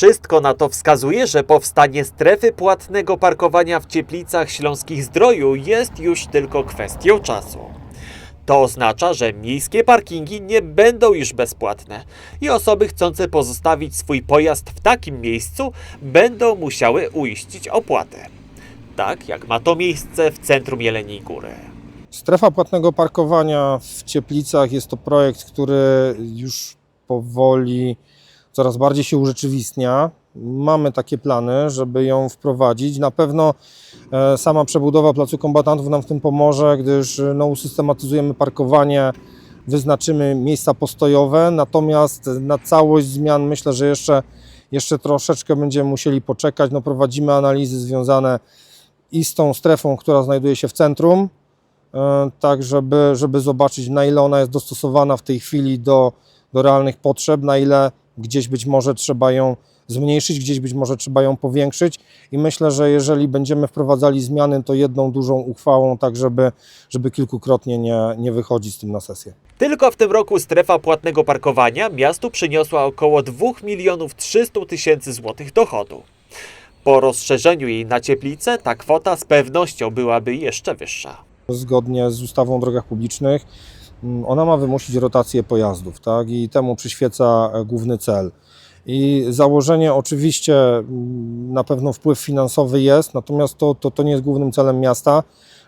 Wszystko na to wskazuje, że powstanie strefy płatnego parkowania w Cieplicach Śląskich Zdroju jest już tylko kwestią czasu. To oznacza, że miejskie parkingi nie będą już bezpłatne i osoby chcące pozostawić swój pojazd w takim miejscu będą musiały uiścić opłatę. Tak jak ma to miejsce w centrum Jeleniej Góry. Strefa płatnego parkowania w Cieplicach jest to projekt, który już powoli coraz bardziej się urzeczywistnia. Mamy takie plany, żeby ją wprowadzić. Na pewno e, sama przebudowa Placu Kombatantów nam w tym pomoże, gdyż e, no, usystematyzujemy parkowanie, wyznaczymy miejsca postojowe, natomiast na całość zmian myślę, że jeszcze, jeszcze troszeczkę będziemy musieli poczekać. No, prowadzimy analizy związane i z tą strefą, która znajduje się w centrum, e, tak żeby, żeby zobaczyć na ile ona jest dostosowana w tej chwili do, do realnych potrzeb, na ile gdzieś być może trzeba ją zmniejszyć, gdzieś być może trzeba ją powiększyć i myślę, że jeżeli będziemy wprowadzali zmiany, to jedną dużą uchwałą, tak żeby, żeby kilkukrotnie nie, nie wychodzić z tym na sesję. Tylko w tym roku strefa płatnego parkowania miastu przyniosła około 2 milionów 300 tysięcy złotych dochodu. Po rozszerzeniu jej na Cieplice ta kwota z pewnością byłaby jeszcze wyższa. zgodnie z ustawą o drogach publicznych. Mm, Ona ma wymusić rotację pojazdów, tak? I temu przyświeca e, główny cel. I założenie oczywiście mm, na pewno wpływ finansowy jest, natomiast to, to, to nie jest głównym celem miasta,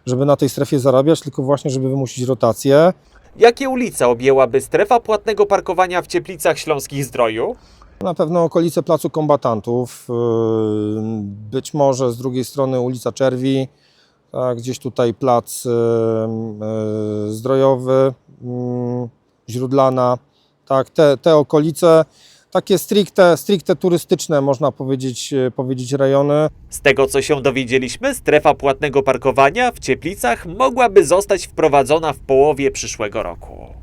żeby na tej strefie zarabiać, tylko właśnie, żeby wymusić rotację. Jakie ulice objęłaby strefa płatnego parkowania w Cieplicach Śląskich Zdroju? Na pewno okolice Placu Kombatantów, yy, być może z drugiej strony ulica Czerwi, gdzieś tutaj plac yy, yy, zdrojowy, Źródlana, tak, te, te okolice, takie stricte, stricte turystyczne można powiedzieć, yy, powiedzieć rejony. Z tego co się dowiedzieliśmy, strefa płatnego parkowania w Cieplicach mogłaby zostać wprowadzona w połowie przyszłego roku.